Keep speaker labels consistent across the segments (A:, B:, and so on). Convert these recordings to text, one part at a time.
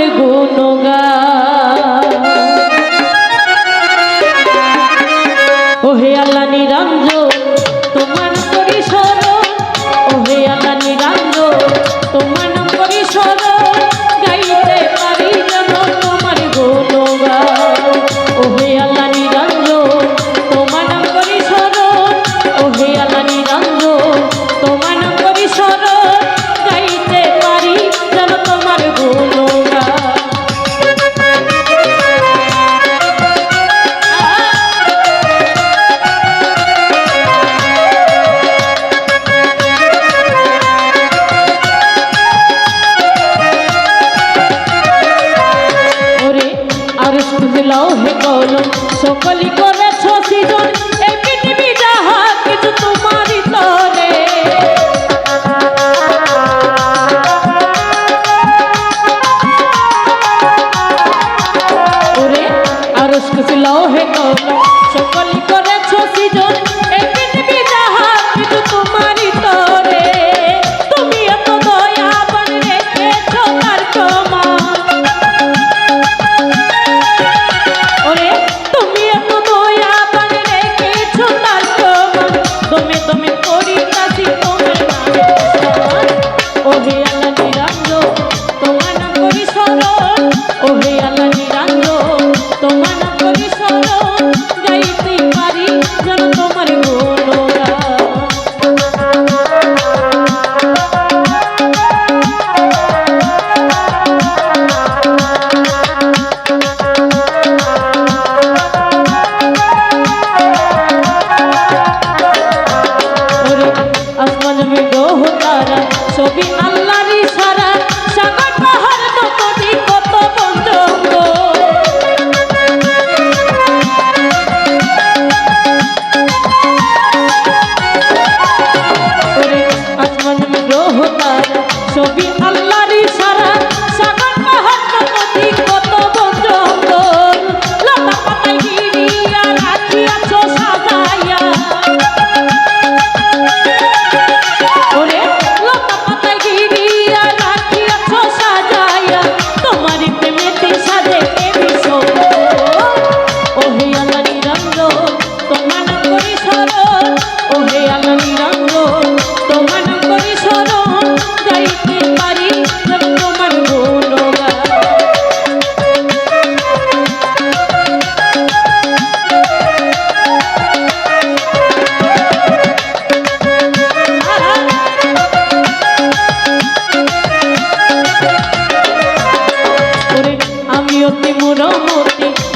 A: তোমার গুণগান। ওহে আল্লাহ নিরঞ্জ কলি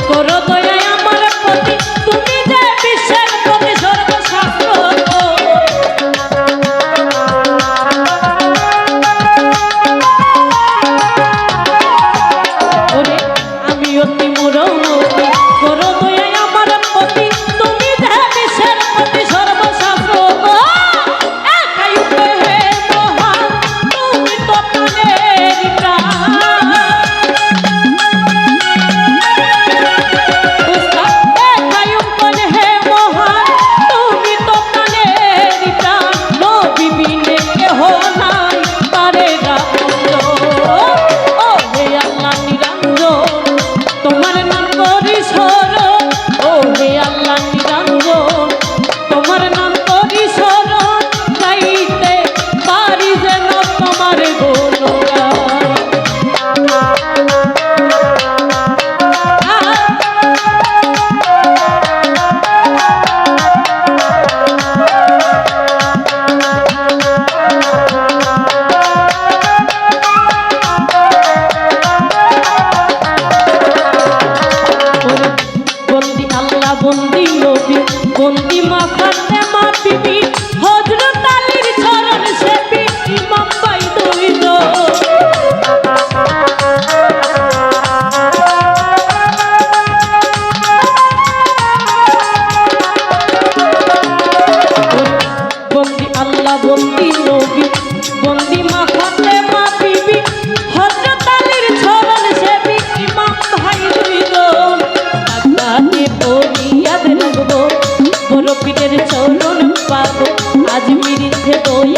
A: corro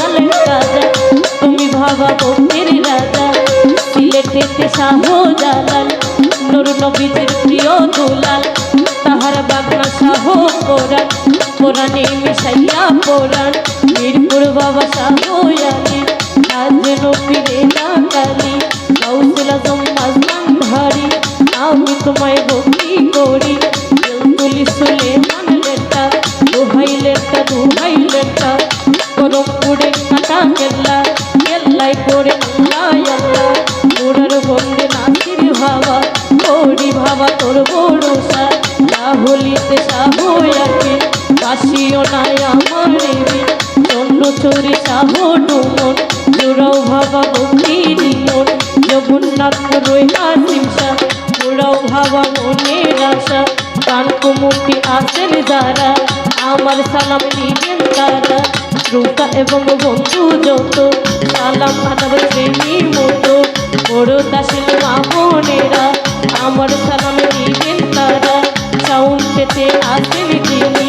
A: কালের রাজা, তুমি ভাবা পক্ষের রাজা, সিলেটেতে শাহ জালাল নুর নবীজির প্রিয় দুলাল, তাহার বাগনা শাহ কোরআন কোরআনে মিশাইয়া কোরআন, মিরপুর বাবা শাহ আলী আজ নবীরে না কালী কৌশলা জম্মা ধারি আমি তোমায় ভক্তি করি তুলি সুলে মান লেটা দুহাই লেটা দুহাই লেটা কেল্লা, কেল্লাই করে আল্লাহ আল্লাহ মোরার বন্দে নাসির ভাবা করি ভাবা তোর ভরসা রাহুলিতে সাহয়াকে বাসিও নাই আমার চন্দ্র চুরি সাহ ডুমন, জোড়াও ভাবা ভক্তি নিয়ন জগন্নাথ রই আসিমসা জোড়াও ভাবা মনের আশা। কান আসেন যারা, আমার সালাম নিবেন তারা। শ্রোতা এবং বন্ধু যত সালাম আদাব শ্রেণির মতো। বড় দাসিল মা বোনেরা আমার সালাম নিবেন তারা। সাউন্ড পেতে আসেন যিনি,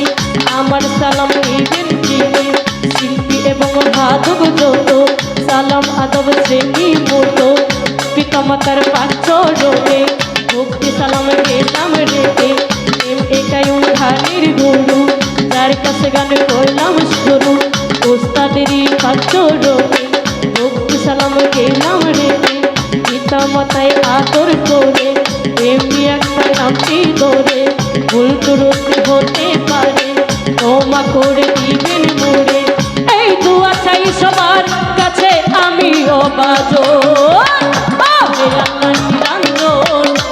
A: আমার সালাম নিবেন যিনি। শিল্পী এবং সাধক যত সালাম আদব শ্রেণির মতো। পিতামাতার পাত্র রোগে ভক্তি সালাম গেলাম রেখে এম একাই ধানের গুরু, যার কাছে গান করলাম শুরু। তাদেরই কাচ্য রোপে সালাম গেলাম রে। পিতা মাতায় আদর করে, এমনি একটা নামটি ধরে, ভুল তুরুতি হতে পারে, ক্ষমা করে দিবেন মোড়ে এই দুয়া চাই সবার কাছে আমি অবাজ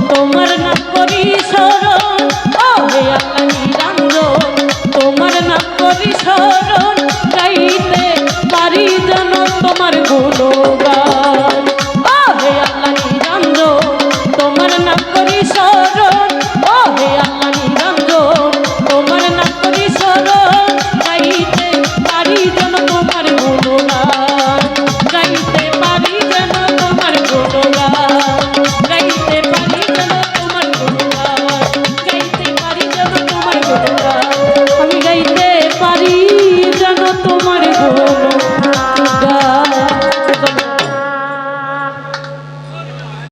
A: তোমার নাম করি সরণ নিশরণ ও হে আমার